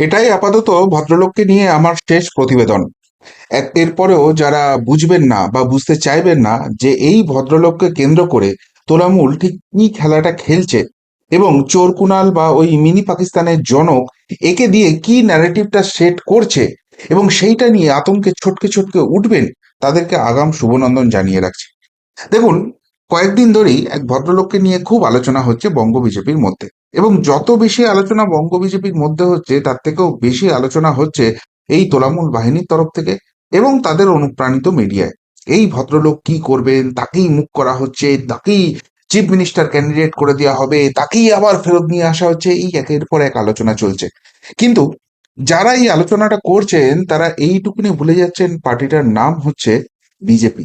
এটাই আপাতত ভদ্রলোককে নিয়ে আমার শেষ প্রতিবেদন। এরপরেও যারা বুঝবেন না বা বুঝতে চাইবেন না যে এই ভদ্রলোককে কেন্দ্র করে তোলামূল ঠিক কি খেলাটা খেলছে এবং চোর কুনাল বা ওই মিনি পাকিস্তানের জনক একে দিয়ে কি ন্যারেটিভটা সেট করছে এবং সেইটা নিয়ে আতঙ্কে ছটকে ছটকে উঠবেন, তাদেরকে আগাম শুভনন্দন জানিয়ে রাখছি। দেখুন, কয়েকদিন ধরেই এক ভদ্রলোককে নিয়ে খুব আলোচনা হচ্ছে বঙ্গ বিজেপির মধ্যে। এবং যত বেশি আলোচনা বঙ্গ বিজেপির মধ্যে হচ্ছে, তার থেকেও বেশি আলোচনা হচ্ছে এই তোলামূল বাহিনীর তরফ থেকে এবং তাদের অনুপ্রাণিত মিডিয়ায়। এই ভদ্রলোক কি করবেন, তাকেই মুখ করা হচ্ছে, তাকেই চিফ মিনিস্টার ক্যান্ডিডেট করে দেওয়া হবে, তাকেই আবার ফেরত নিয়ে আসা হচ্ছে, এই একের পর এক আলোচনা চলছে। কিন্তু যারা এই আলোচনাটা করছেন, তারা এইটুকুনি ভুলে যাচ্ছেন, পার্টিটার নাম হচ্ছে বিজেপি।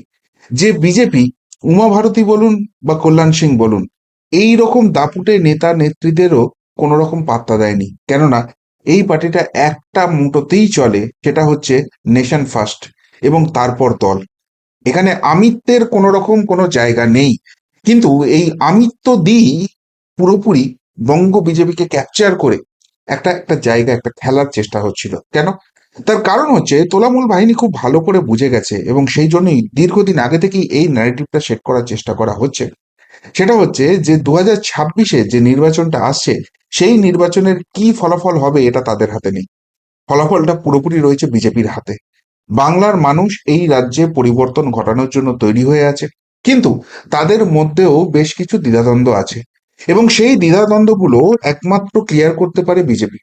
যে বিজেপি উমা ভারতী বলুন বা কল্যাণ সিং বলুন এই রকম দাপুটে নেতা নেত্রীদেরও কোনো রকম পাত্তা দেয়নি। কেননা, এই পার্টিটা একটা মুটোতেই চলে, সেটা হচ্ছে নেশন ফার্স্ট এবং তারপর দল। এখানে আমিত্বের কোনো রকম কোনো জায়গা নেই। কিন্তু এই আমিত্ব দিই পুরোপুরি বঙ্গ বিজেপিকে ক্যাপচার করে একটা একটা জায়গা, একটা খেলার চেষ্টা হচ্ছিল। কেন? তার কারণ হচ্ছে তোলামূল বাহিনী খুব ভালো করে বুঝে গেছে এবং সেই জন্যই দীর্ঘদিন আগে থেকেই এই ন্যারেটিভটা সেট করার চেষ্টা করা হচ্ছে। সেটা হচ্ছে যে দু হাজার ছাব্বিশে যে নির্বাচনটা আসছে, সেই নির্বাচনের কি ফলাফল হবে এটা তাদের হাতে নেই। ফলাফলটা পুরোপুরি রয়েছে বিজেপির হাতে। বাংলার মানুষ এই রাজ্যে পরিবর্তন ঘটানোর জন্য তৈরি হয়ে আছে, কিন্তু তাদের মধ্যেও বেশ কিছু দ্বিধাদ্বন্দ্ব আছে এবং সেই দ্বিধাদ্বন্দ্বগুলো একমাত্র ক্লিয়ার করতে পারে বিজেপি।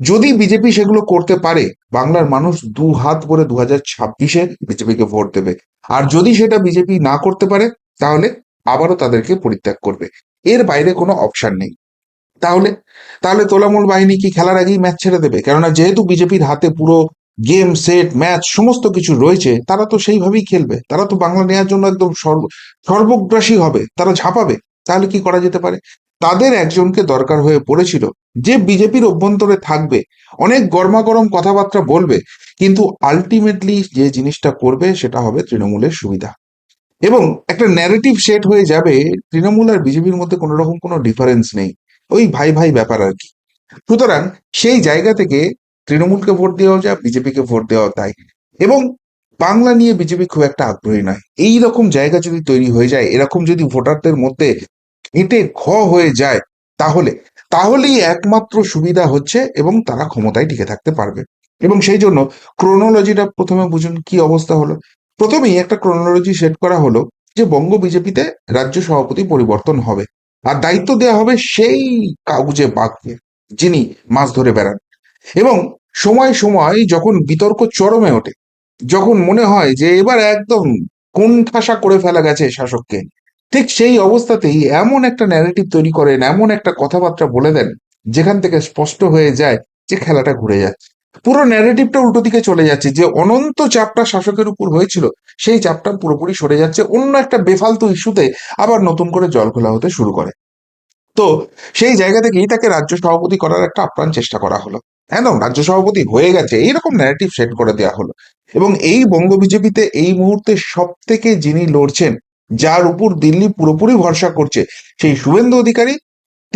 যদি বিজেপি সেগুলো করতে পারে, বাংলার মানুষ দু হাত ভরে দু হাজার ছাব্বিশে বিজেপিকে ভোট দেবে। আর যদি সেটা বিজেপি না করতে পারে, তাহলে আবারও তাদেরকে পরিত্যাগ করবে। এর বাইরে কোনো অপশন নেই। তাহলে তাহলে তোলামূল বাহিনী কি খেলার আগেই ম্যাচ ছেড়ে দেবে? কেননা যেহেতু বিজেপির হাতে পুরো গেম সেট ম্যাচ সমস্ত কিছু রয়েছে, তারা তো সেইভাবেই খেলবে। তারা তো বাংলা নেওয়ার জন্য একদম সর্ব, সর্বগ্রাসী হবে। তারা ঝাঁপাবে। তাহলে কি করা যেতে পারে? তাদের একজনকে দরকার হয়ে পড়েছিল, যে বিজেপির অভ্যন্তরে থাকবে। অনেক গরমাগরম কথাবার্তা বলবে, কিন্তু আলটিমেটলি যে জিনিসটা করবে সেটা হবে তৃণমূলের সুবিধা। এবং একটা ন্যারেটিভ সেট হয়ে যাবে, তৃণমূল আর বিজেপির মধ্যে কোনো রকম কোনো ডিফারেন্স নেই। ওই ভাই ভাই ব্যাপার আর কি। সুতরাং সেই জায়গা থেকে তৃণমূলকে ভোট দেওয়া যায়, বিজেপিকে ভোট দেওয়া তাই এবং বাংলা নিয়ে বিজেপি খুব একটা আগ্রহী নয়। এই রকম জায়গা যদি তৈরি হয়ে যায়, এরকম যদি ভোটারদের মধ্যে হেঁটে ঘ হয়ে যায়, তাহলে, তাহলেই একমাত্র সুবিধা হচ্ছে এবং তারা ক্ষমতায় টিকে থাকতে পারবে। এবং সেই জন্য ক্রোনোলজিটা প্রথমে বুঝুন কি অবস্থা হলো। প্রথমেই একটা ক্রোনোলজি সেট করা হলো যে বঙ্গ বিজেপিতে রাজ্য সভাপতি পরিবর্তন হবে। আর দায়িত্ব দেওয়া হবে সেই কাগজে বাঘকে, যিনি মাছ ধরে বেড়ান। এবং সময় সময় যখন বিতর্ক চরমে ওঠে, যখন মনে হয় যে এবার একদম কোণঠাসা করে ফেলা গেছে শাসককে, ঠিক সেই অবস্থাতেই এমন একটা ন্যারেটিভ তৈরি করেন, এমন একটা কথাবার্তা বলে দেন, যেখান থেকে স্পষ্ট হয়ে যায় যে খেলাটা ঘুরে যাচ্ছে। পুরো ন্যারেটিভটা উল্টো দিকে চলে যাচ্ছে, যে অনন্ত চাপটা শাসকের উপর হয়েছিল, সেই চাপটা পুরোপুরি সরে যাচ্ছে, অন্য একটা বেফালতু ইস্যুতে আবার নতুন করে জল খোলা হতে শুরু করে। তো সেই জায়গা থেকেই তাকে রাজ্য সভাপতি করার একটা আপ্রাণ চেষ্টা করা হলো। একদম রাজ্য সভাপতি হয়ে গেছে, এইরকম ন্যারেটিভ সেট করে দেওয়া হলো। এবং এই বঙ্গ বিজেপিতে এই মুহূর্তে সব থেকে যিনি লড়ছেন, যার উপর দিল্লি পুরোপুরি ভরসা করছে, সেই শুভেন্দু অধিকারী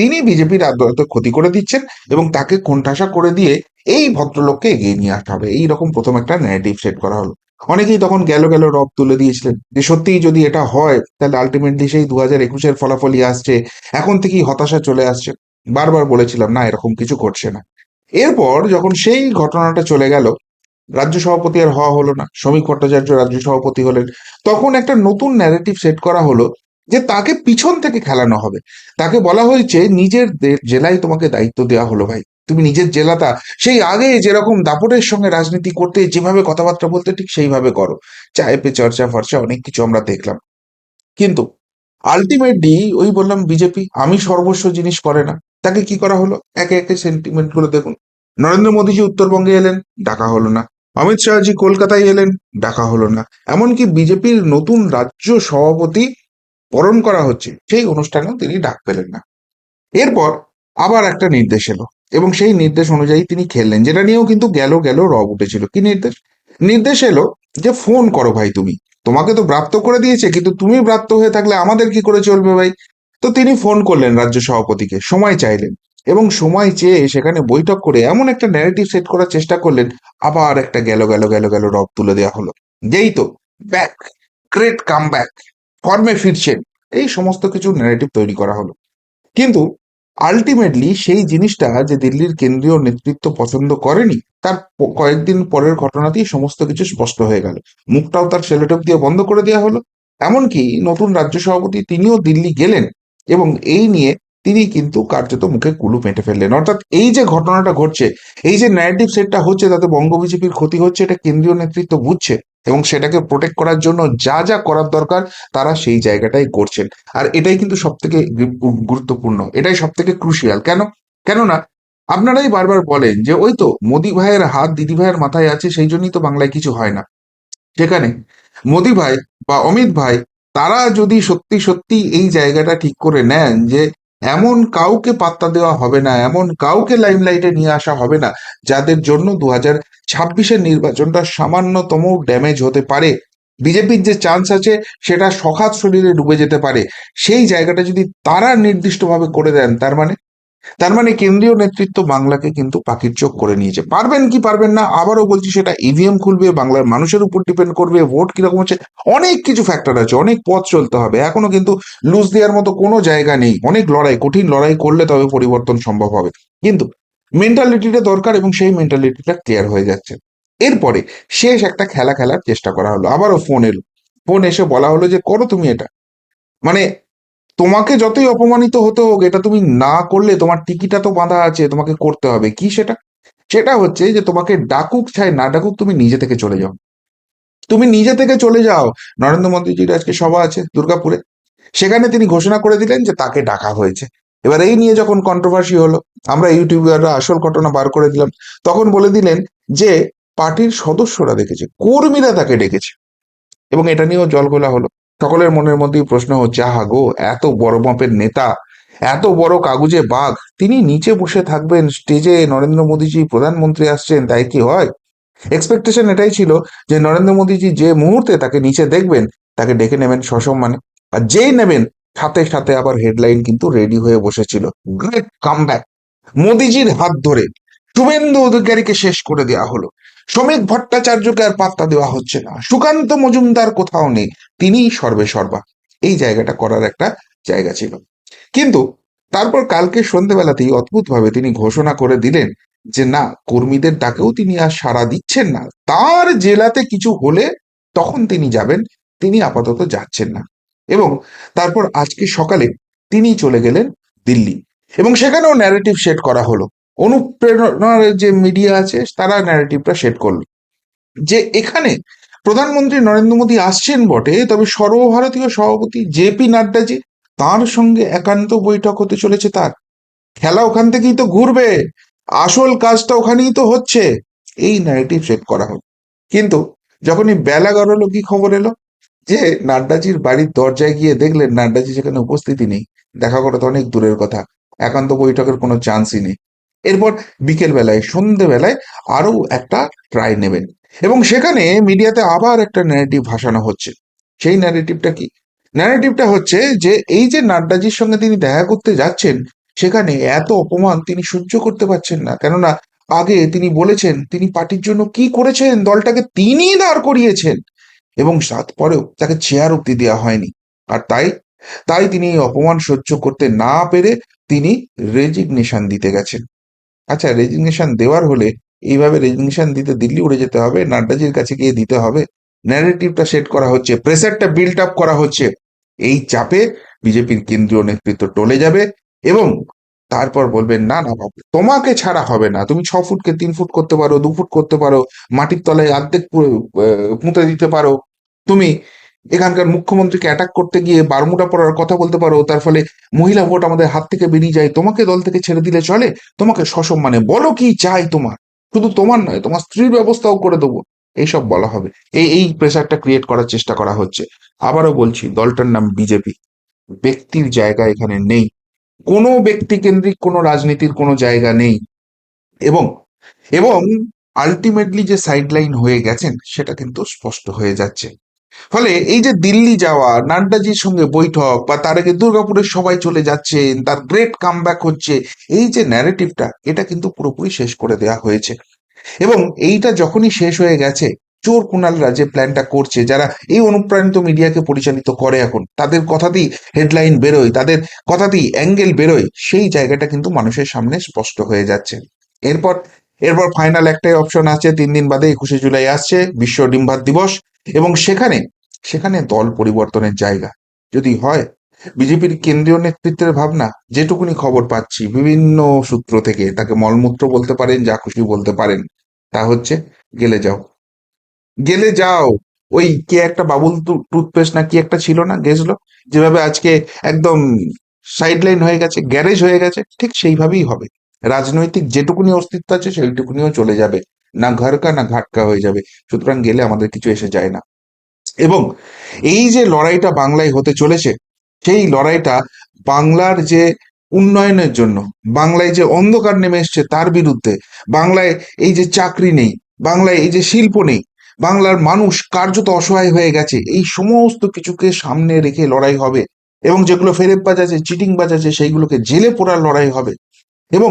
তিনি বিজেপির আদ্যত ক্ষতি করে দিচ্ছেন এবং তাকে কোণঠাসা করে দিয়ে এই ভদ্রলোককে এগিয়ে নিয়ে আসতে হবে। এইরকম প্রথম একটা ন্যারেটিভ সেট করা হলো। অনেকেই তখন গেল গেল রব তুলে দিয়েছিলেন যে, সত্যিই যদি এটা হয়, তাহলে আলটিমেটলি সেই দু হাজার একুশের ফলাফলই আসছে। এখন থেকেই হতাশা চলে আসছে। বারবার বলেছিলাম, না, এরকম কিছু ঘটছে না। এরপর যখন সেই ঘটনাটা চলে গেল, রাজ্য সভাপতি আর হওয়া হলো না। শ্রমিক ভট্টাচার্য রাজ্য সভাপতি হলেন। তখন একটা নতুন ন্যারেটিভ সেট করা হলো যে তাকে পিছন থেকে খেলানো হবে। তাকে বলা হয়েছে, নিজের জেলায় তোমাকে দায়িত্ব দেওয়া হলো ভাই। তুমি নিজের জেলাটা, সেই আগে যেরকম দাপটের সঙ্গে রাজনীতি করতে, যেভাবে কথাবার্তা বলতে, ঠিক সেইভাবে করো। চায় পে চর্চা ফর্চা অনেক কিছু আমরা দেখলাম। কিন্তু আলটিমেটলি ওই বললাম বিজেপি, আমি সর্বস্ব জিনিস করে না। তাকে কি করা হলো? একে একে সেন্টিমেন্টগুলো দেখুন। নরেন্দ্র মোদীজি উত্তরবঙ্গে এলেন, ডাকা হলো না। অমিত শাহজি কলকাতায় এলেন, ডাকা হলো না। এমনকি বিজেপির নতুন রাজ্য সভাপতি বরণ করা হচ্ছে, সেই অনুষ্ঠানেও তিনি ডাক পেলেন না। এরপর আবার একটা নির্দেশ এলো এবং সেই নির্দেশ অনুযায়ী তিনি খেললেন, যেটা নিয়েও কিন্তু গেল গেল রব উঠেছিল। কি নির্দেশ? নির্দেশ এলো যে, ফোন করো ভাই তুমি। তোমাকে তো প্রাপ্ত করে দিয়েছে, কিন্তু তুমি প্রাপ্ত হয়ে থাকলে আমাদের কি করে চলবে ভাই? তো তিনি ফোন করলেন রাজ্য সভাপতিকে, সময় চাইলেন এবং সময় চেয়ে সেখানে বৈঠক করে এমন একটা ন্যারেটিভ সেট করার চেষ্টা করলেন, আবার একটা গেল গেল গেল গেল রব তুলে দেওয়া হলো। যেই তো, ব্যাক গ্রেট কাম ব্যাক ফর্মে ফিরছেন এই সমস্ত কিছু ন্যারেটিভ তৈরি করা হলো। কিন্তু আলটিমেটলি সেই জিনিসটা যে দিল্লির কেন্দ্রীয় নেতৃত্ব পছন্দ করেনি, তার কয়েকদিন পরের ঘটনাতেই সমস্ত কিছু স্পষ্ট হয়ে গেল। মুখটাও তার সেলোটেপ দিয়ে বন্ধ করে দেওয়া হলো। এমনকি নতুন রাজ্য সভাপতি তিনিও দিল্লি গেলেন এবং এই নিয়ে তিনি কিন্তু কার্যত মুখে কুলু পেঁটে ফেললেন। অর্থাৎ এই যে ঘটনাটা ঘটছে, এই যে ন্যারেটিভ সেটটা হচ্ছে, তাতে বঙ্গ বিজেপির ক্ষতি হচ্ছে, এটা কেন্দ্রীয় নেতৃত্ব বুঝছে এবং সেটাকে প্রোটেক্ট করার জন্য যা যা করার দরকার তারা সেই জায়গাটাই করছেন। আর এটাই কিন্তু সব থেকে গুরুত্বপূর্ণ। এটাই সব থেকে ক্রুশিয়াল কেন? কেননা আপনারাই বারবার বলেন যে, ওই তো মোদি ভাইয়ের হাত দিদি ভাইয়ের মাথায় আছে, সেই জন্যই তো বাংলায় কিছু হয় না। সেখানে মোদি ভাই বা অমিত ভাই, তারা যদি সত্যি সত্যি এই জায়গাটা ঠিক করে নেন যে এমন কাউকে পাত্তা দেওয়া হবে না, এমন কাউকে লাইমলাইটে নিয়ে আসা হবে না, যাদের জন্য দু হাজার ছাব্বিশের নির্বাচনটা সামান্যতম ড্যামেজ হতে পারে। বিজেপির যে চান্স আছে, সেটা সখাত শরীরে ডুবে যেতে পারে। সেই জায়গাটা যদি তারা নির্দিষ্টভাবে করে দেন, তার মানে তার মানে কেন্দ্রীয় নেতৃত্ব বাংলাকে কিন্তু পাখির করে নিয়েছে। পারবেন কি পারবেন না, আবারও বলছি সেটা ইভিএম খুলবে, বাংলার মানুষের উপর ডিপেন্ড করবে ভোট কীরকম হচ্ছে, অনেক কিছু ফ্যাক্টর আছে, অনেক পথ চলতে হবে। এখনও কিন্তু লুজ দেওয়ার মতো কোনো জায়গা নেই। অনেক লড়াই, কঠিন লড়াই করলে তবে পরিবর্তন সম্ভব হবে। কিন্তু মেন্টালিটিটা দরকার এবং সেই মেন্টালিটিটা ক্লিয়ার হয়ে যাচ্ছে। এরপরে শেষ একটা খেলা খেলার চেষ্টা করা হলো। আবারও ফোন এলো। ফোন এসে বলা হলো যে, করো তুমি এটা। মানে তোমাকে যতই অপমানিত হতে হোক, এটা তুমি না করলে তোমার টিকিটা তো বাঁধা আছে, তোমাকে করতে হবে। কি সেটা? সেটা হচ্ছে যে তোমাকে ডাকুক চাই না ডাকুক তুমি নিজে থেকে চলে যাও। তুমি নিজে থেকে চলে যাও। নরেন্দ্র মোদীজির আজকে সভা আছে দুর্গাপুরে। সেখানে তিনি ঘোষণা করে দিলেন যে তাকে ডাকা হয়েছে। এবার এই নিয়ে যখন কন্ট্রোভার্সি হলো, আমরা ইউটিউবাররা আসল ঘটনা বার করে দিলাম, তখন বলে দিলেন যে পার্টির সদস্যরা দেখেছে, কর্মীরা তাকে ডেকেছে। এবং এটা নিয়েও জলগোলা হলো। সকলের মনের মধ্যেই প্রশ্ন হচ্ছে, আহা গো, এত বড় মাপের নেতা, এত বড় কাগজে বাঘ, তিনি নিচে বসে থাকবেন স্টেজে নরেন্দ্র মোদীজি প্রধানমন্ত্রী আসছেন, তাই কি হয়? এক্সপেকটেশন এটাই ছিল যে নরেন্দ্র মোদীজি যে মুহূর্তে তাকে নিচে দেখবেন, তাকে ডেকে নেবেন সসম্মানে। আর যেই নেবেন, সাথে সাথে আবার হেডলাইন কিন্তু রেডি হয়ে বসেছিল। গ্রেট কামব্যাক মোদিজির হাত ধরে শুভেন্দু অধিকারীকে শেষ করে দেওয়া হলো। শ্রমিক ভট্টাচার্যকে আর পাত্তা দেওয়া হচ্ছে না। সুকান্ত মজুমদার কোথাও নেই, তিনিই সর্বে সর্বা। এই জায়গাটা করার একটা জায়গা ছিল। কিন্তু তারপর কালকে সন্ধ্যেবেলাতেই অদ্ভুতভাবে তিনি ঘোষণা করে দিলেন যে, না, কর্মীদের ডাকেও তিনি আর সাড়া দিচ্ছেন না। তার জেলাতে কিছু হলে তখন তিনি যাবেন, তিনি আপাতত যাচ্ছেন না। এবং তারপর আজকে সকালে তিনি চলে গেলেন দিল্লি। এবং সেখানেও ন্যারেটিভ সেট করা হলো। অনুপ্রেরণার যে মিডিয়া আছে, তারা ন্যারেটিভটা সেট করল। যে এখানে প্রধানমন্ত্রী নরেন্দ্র মোদী আসছেন বটে, তবে সর্বভারতীয় সভাপতি জেপি নাড্ডাজি তার সঙ্গে একান্ত বৈঠক হতে চলেছে তার। খেলা ওখান থেকেই তো ঘুরবে, আসল কাজটা ওখানেই তো হচ্ছে। এই ন্যারেটিভ সেট করা হলো। কিন্তু যখনই বেলা গড়ালো, কি খবর এলো? যে নাড্ডাজির বাড়ির দরজায় গিয়ে দেখলেন, নাড্ডাজি সেখানে উপস্থিতি নেই। দেখা করা তো অনেক দূরের কথা। একান্ত বৈঠকের কোনো চান্সই নেই। এরপর বিকেল বেলায়, সন্ধে বেলায় আরও একটা ট্রাই নেবেন। এবং সেখানে মিডিয়াতে আবার একটা ন্যারেটিভ ভাসানো হচ্ছে। সেই ন্যারেটিভটা কি? ন্যারেটিভটা হচ্ছে যে, এই যে নাড্ডাজির সঙ্গে তিনি দেখা করতে যাচ্ছেন, সেখানে এত অপমান তিনি সহ্য করতে পারছেন না। কেননা, আগে তিনি বলেছেন, তিনি পার্টির জন্য কি করেছেন? দলটাকে তিনি দাঁড় করিয়েছেন। এবং তারপরেও তাকে চেয়ার অব্দি দেওয়া হয়নি। আর তাই তাই তিনি অপমান সহ্য করতে না পেরে তিনি রেজিগনেশন দিতে গেছেন। আচ্ছা রেজিগনেশন দেওয়ার হলে এইভাবে রেজিগনেশন দিতে দিল্লি উড়ে যেতে হবে? নাড্ডাজির কাছে গিয়ে দিতে হবে? ন্যারেটিভটা সেট করা হচ্ছে প্রেসারটা বিল্ড আপ করা হচ্ছে। এই চাপে বিজেপির কেন্দ্রীয় নেতৃত্ব টলে যাবে এবং তারপর বলবেন, না না বাবু তোমাকে ছাড়া হবে না। তুমি ছ ফুটকে তিন ফুট করতে পারো, দু ফুট করতে পারো, মাটির তলায় অর্ধেক পুঁতে দিতে পারো। তুমি এখানকার মুখ্যমন্ত্রীকে অ্যাটাক করতে গিয়ে বারমুটা পড়ার কথা বলতে পারো, তার ফলে মহিলা ভোট আমাদের হাত থেকে বেরিয়ে যায়। তোমাকে দল থেকে ছেড়ে দিলে চলে, তোমাকে সসম্মানে। বলো কি চাই তোমার? শুধু তোমার নয়, তোমার স্ত্রীর ব্যবস্থাও করে দেবো। এইসব বলা হবে। এই এই প্রেসারটা ক্রিয়েট করার চেষ্টা করা হচ্ছে। আবারও বলছি, দলটার নাম বিজেপি ব্যক্তির জায়গা এখানে নেই। কোনো ব্যক্তি কেন্দ্রিক কোনো রাজনীতির কোনো জায়গা নেই। এবং এবং আলটিমেটলি যে সাইডলাইন হয়ে গেছেন, সেটা কিন্তু স্পষ্ট হয়ে যাচ্ছে। ফলে এই যে দিল্লি যাওয়া, নাড্ডাজির সঙ্গে বৈঠক বা তার আগে দুর্গাপুরের সবাই চলে যাচ্ছেন, তার গ্রেট কাম হচ্ছে, এই যে ন্যারেটিভটা এটা কিন্তু পুরোপুরি শেষ করে দেওয়া হয়েছে। এবং এইটা যখনই শেষ হয়ে গেছে, চোর কুনালরা যে প্ল্যানটা করছে, যারা এই অনুপ্রাণিত মিডিয়াকে পরিচালিত করে এখন, তাদের কথাতেই হেডলাইন বেরোয়, তাদের কথাতেই অ্যাঙ্গেল বেরোয়, সেই জায়গাটা কিন্তু মানুষের সামনে স্পষ্ট হয়ে যাচ্ছে। এরপর এরপর ফাইনাল একটাই অপশন আছে, তিন দিন বাদে একুশে জুলাই আসছে, বিশ্ব ডিম্বাত দিবস। এবং সেখানে সেখানে দল পরিবর্তনের জায়গা যদি হয়, বিজেপির কেন্দ্রীয় নেতৃত্বের ভাবনা, যেটুকুনি খবর পাচ্ছি, বিভিন্ন সূত্র থেকে, তাকে মলমূত্র বলতে পারেন, যা খুশি বলতে পারেন, তা হচ্ছে গেলে যাও। গেলে যাও। ওই কে একটা বাবুল টুথপেস্ট না কি একটা ছিল না, গেছলো, যেভাবে আজকে একদম সাইডলাইন হয়ে গেছে গ্যারেজ হয়ে গেছে, ঠিক সেইভাবেই হবে। রাজনৈতিক যেটুকুনি অস্তিত্ব আছে, সেইটুকুনিও চলে যাবে। না ঘরকা, না ঘাটকা হয়ে যাবে। সুতরাং গেলে আমাদের কিছু এসে যায় না। এবং এই যে লড়াইটা বাংলায় হতে চলেছে, সেই লড়াইটা বাংলার যে উন্নয়নের জন্য, বাংলায় যে অন্ধকার নেমে এসছে তার বিরুদ্ধে, বাংলায় এই যে চাকরি নেই, বাংলায় এই যে শিল্প নেই, বাংলার মানুষ কার্যত অসহায় হয়ে গেছে, এই সমস্ত কিছুকে সামনে রেখে লড়াই হবে। এবং যেগুলো ফেরেব বাজ আছে, চিটিং বাজ আছে, সেইগুলোকে জেলে পোড়ার লড়াই হবে। এবং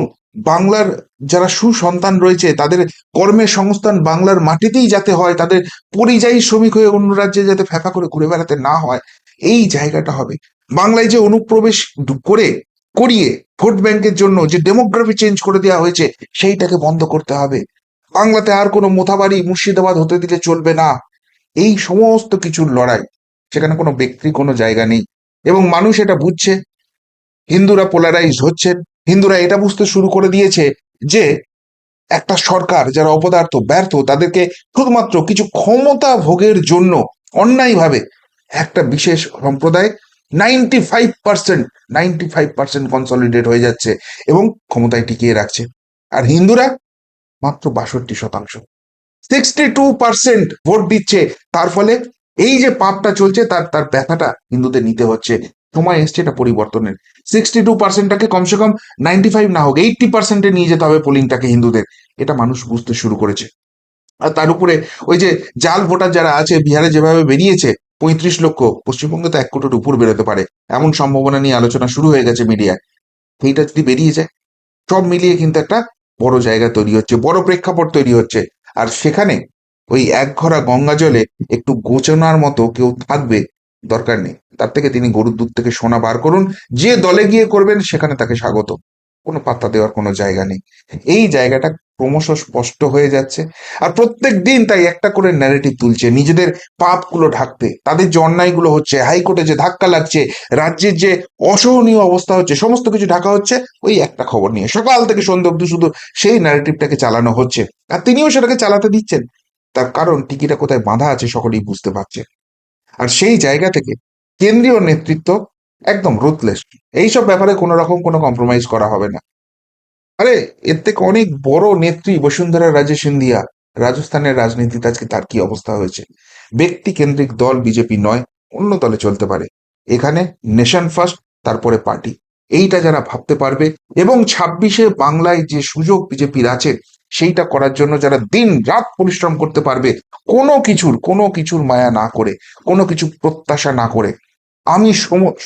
বাংলার যারা সুসন্তান রয়েছে, তাদের কর্মের সংস্থান বাংলার মাটিতেই যাতে হয়, তাদের পরিযায়ী শ্রমিক হয়ে অন্য রাজ্যে যাতে ফেফা করে ঘুরে বেড়াতে না হয়, এই জায়গাটা হবে। বাংলায় যে অনুপ্রবেশ করে, করিয়ে ভোট ব্যাংকের জন্য যে ডেমোগ্রাফি চেঞ্জ করে দেওয়া হয়েছে, সেইটাকে বন্ধ করতে হবে। বাংলাতে আর কোনো মোথাবাড়ি মুর্শিদাবাদ হতে দিলে চলবে না। এই সমস্ত কিছুর লড়াই, সেখানে কোনো ব্যক্তি কোনো জায়গা নেই। এবং মানুষ এটা বুঝছে, হিন্দুরা পোলারাইজ হচ্ছেন। হিন্দুরা এটা বুঝতে শুরু করে দিয়েছে যে একটা সরকার যারা অপদার্থ, ব্যর্থ, তাদেরকে শুধুমাত্র কিছু ক্ষমতা ভোগের জন্য অন্যায়ভাবে একটা বিশেষ সম্প্রদায় ninety five percent ninety five percent consolidate হয়ে যাচ্ছে এবং ক্ষমতায় টিকিয়ে রাখছে। আর হিন্দুরা মাত্র বাষট্টি শতাংশ। সিক্সটি টু পার্সেন্ট ভোট দিচ্ছে। তার ফলে এই যে পাপটা চলছে, তার তার ব্যথাটা হিন্দুদের নিতে হচ্ছে। সময় এসছে, এটা পরিবর্তনের। সিক্সটি টু পার্সেন্টটাকে কমসে কম নাইনটি ফাইভ না হোক এইটটি পার্সেন্টে নিয়ে যেতে হবে পোলিংটাকে হিন্দুদের। এটা মানুষ বুঝতে শুরু করেছে। আর তার উপরে ওই যে জাল ভোটার যারা আছে, বিহারে যেভাবে বেরিয়েছে, পঁয়ত্রিশ লক্ষ, পশ্চিমবঙ্গে তো এক কোটির উপর বেরোতে পারে। এমন সম্ভাবনা নিয়ে আলোচনা শুরু হয়ে গেছে মিডিয়ায়। সেইটা যদি বেরিয়ে যায়, সব মিলিয়ে কিন্তু একটা বড় জায়গা তৈরি হচ্ছে, বড় প্রেক্ষাপট তৈরি হচ্ছে। আর সেখানে ওই এক ঘরা গঙ্গা জলে একটু গোচনার মতো কেউ থাকবে দরকার নেই। তার থেকে তিনি গরুর দুধ থেকে সোনা বার করুন। যে দলে গিয়ে করবেন, সেখানে তাকে স্বাগত। কোনো পাত্তা দেওয়ার কোনো জায়গা নেই। এই জায়গাটা ক্রমশ স্পষ্ট হয়ে যাচ্ছে। আর প্রত্যেক দিন তাই একটা করে ন্যারেটিভ তুলছে। নিজেদের পাপগুলো ঢাকতে। তাদের যে অন্যায়গুলো হচ্ছে, হাইকোর্টে যে ধাক্কা লাগছে, রাজ্যের যে অসহনীয় অবস্থা হচ্ছে, সমস্ত কিছু ঢাকা হচ্ছে, ওই একটা খবর নিয়ে। সকাল থেকে সন্ধ্যা অব্দি শুধু সেই ন্যারেটিভটাকে চালানো হচ্ছে। আর তিনিও সেটাকে চালাতে দিচ্ছেন। তার কারণ টিকিটা কোথায় বাঁধা আছে সকলেই বুঝতে পারছে। আর সেই জায়গা থেকে কেন্দ্রীয় নেতৃত্ব একদম রুথলেস এইসব ব্যাপারে কোনো রকম কোনো কম্প্রোমাইজ করা হবে না। আরে, এর থেকে অনেক বড় নেত্রী বসুন্ধরা রাজে সিন্ধিয়া, রাজস্থানের রাজনীতিতে আজকে তার কি অবস্থা হয়েছে? ব্যক্তি কেন্দ্রিক দল বিজেপি নয়, অন্য দলে চলতে পারে। এখানে নেশন ফার্স্ট তারপরে পার্টি এইটা যারা ভাবতে পারবে এবং ছাব্বিশে বাংলায় যে সুযোগ বিজেপির আছে সেইটা করার জন্য যারা দিন রাত পরিশ্রম করতে পারবে, কোনো কিছুর কোনো কিছুর মায়া না করে, কোনো কিছু প্রত্যাশা না করে, আমি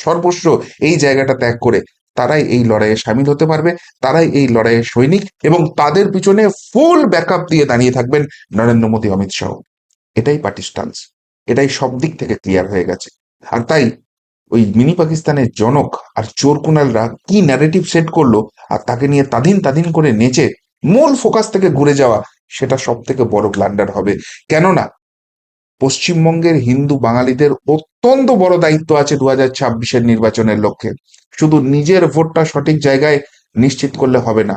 সর্বস্ব এই জায়গাটা ত্যাগ করে তারাই এই লড়াইয়ে সামিল হতে পারবে, তারাই এই লড়াইয়ে সৈনিক এবং তাদের পিছনে ফুল ব্যাকআপ দিয়ে দাঁড়িয়ে থাকবেন নরেন্দ্র মোদী, অমিত শাহ। এটাই পার্টি স্টান্স এটাই সব দিক থেকে ক্লিয়ার হয়ে গেছে। আর তাই ওই মিনি পাকিস্তানের জনক আর চোর কুনালরা কি ন্যারেটিভ সেট করল আর তাকে নিয়ে তাদিন তাদিন করে নেচে মূল ফোকাস থেকে ঘুরে যাওয়া সেটা সব থেকে বড় ব্লান্ডার হবে। কেননা, পশ্চিমবঙ্গের হিন্দু বাঙালিদের অত্যন্ত বড় দায়িত্ব আছে দু হাজার ছাব্বিশের নির্বাচনের লক্ষ্যে। শুধু নিজের ভোটটা সঠিক জায়গায় নিশ্চিত করলে হবে না।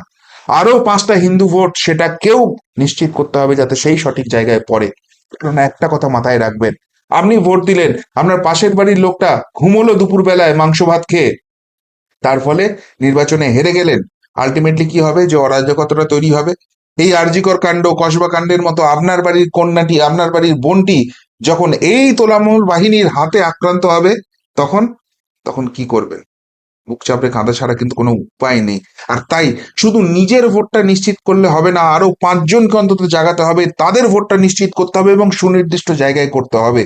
আরও পাঁচটা হিন্দু ভোট সেটা কেউ নিশ্চিত করতে হবে যাতে সেই সঠিক জায়গায় পড়ে। কেননা একটা কথা মাথায় রাখবেন, আপনি ভোট দিলেন, আপনার পাশের বাড়ির লোকটা ঘুমলো দুপুর বেলায় মাংস ভাত খেয়ে, তার ফলে নির্বাচনে হেরে গেলেন আলটিমেটলি কি হবে? যে অরাজকতাটা তৈরি হবে। এই আরজিকর কাণ্ড, কসবা কাণ্ডের মতো আপনার বাড়ির কন্যাটি, আপনার বাড়ির বোনটি যখন এই তোলামূল বাহিনীর হাতে আক্রান্ত হবে, তখন তখন কি করবেন বুক চাপড়ে কাঁদা ছাড়া কিন্তু কোনো উপায় নেই। আর তাই শুধু নিজের ভোটটা নিশ্চিত করলে হবে না আরও পাঁচজনকে অন্তত জাগাতে হবে, তাদের ভোটটা নিশ্চিত করতে হবে এবং সুনির্দিষ্ট জায়গায় করতে হবে।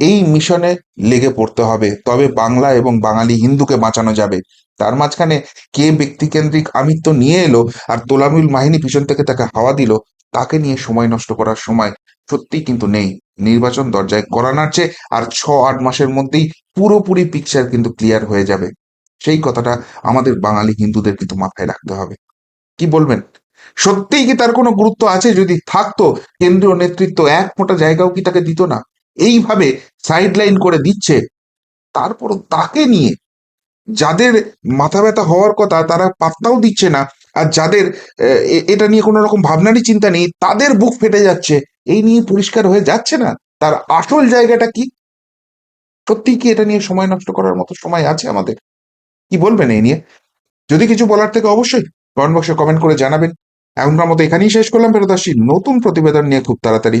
এই মিশনে লেগে পড়তে হবে। তবে বাংলা এবং বাঙালি হিন্দুকে বাঁচানো যাবে। তার মাঝখানে কে ব্যক্তিকেন্দ্রিক আমিত্ব নিয়ে এলো আর তোলামুল বাহিনী পিছন থেকে তাকে হাওয়া দিল, তাকে নিয়ে সময় নষ্ট করার সময় সত্যিই কিন্তু নেই। নির্বাচন দরজায় করা নাড়ছে আর ছ, আট মাসের মধ্যেই পুরোপুরি পিকচার কিন্তু ক্লিয়ার হয়ে যাবে। সেই কথাটা আমাদের বাঙালি হিন্দুদের কিন্তু মাথায় রাখতে হবে। কি বলবেন? সত্যিই কি তার কোনো গুরুত্ব আছে? যদি থাকতো, কেন্দ্রীয় নেতৃত্ব এক ফোঁটা জায়গাও কি তাকে দিত না? এইভাবে সাইডলাইন করে দিচ্ছে। তারপরও তাকে নিয়ে যাদের মাথা ব্যথা হওয়ার কথা তারা পাত্তাও দিচ্ছে না, আর যাদের এটা নিয়ে কোনো রকম ভাবনারই চিন্তা নেই, তাদের বুক ফেটে যাচ্ছে। এই নিয়ে পরিষ্কার হয়ে যাচ্ছে না? তার আসল জায়গাটা কি? সত্যি কি এটা নিয়ে সময় নষ্ট করার মতো সময় আছে আমাদের? কি বলবেন এই নিয়ে? যদি কিছু বলার থেকে অবশ্যই কমেন্ট বক্সে কমেন্ট করে জানাবেন। এখনকার মতো এখানেই শেষ করলাম, ফেরত আসছি নতুন প্রতিবেদন নিয়ে খুব তাড়াতাড়ি।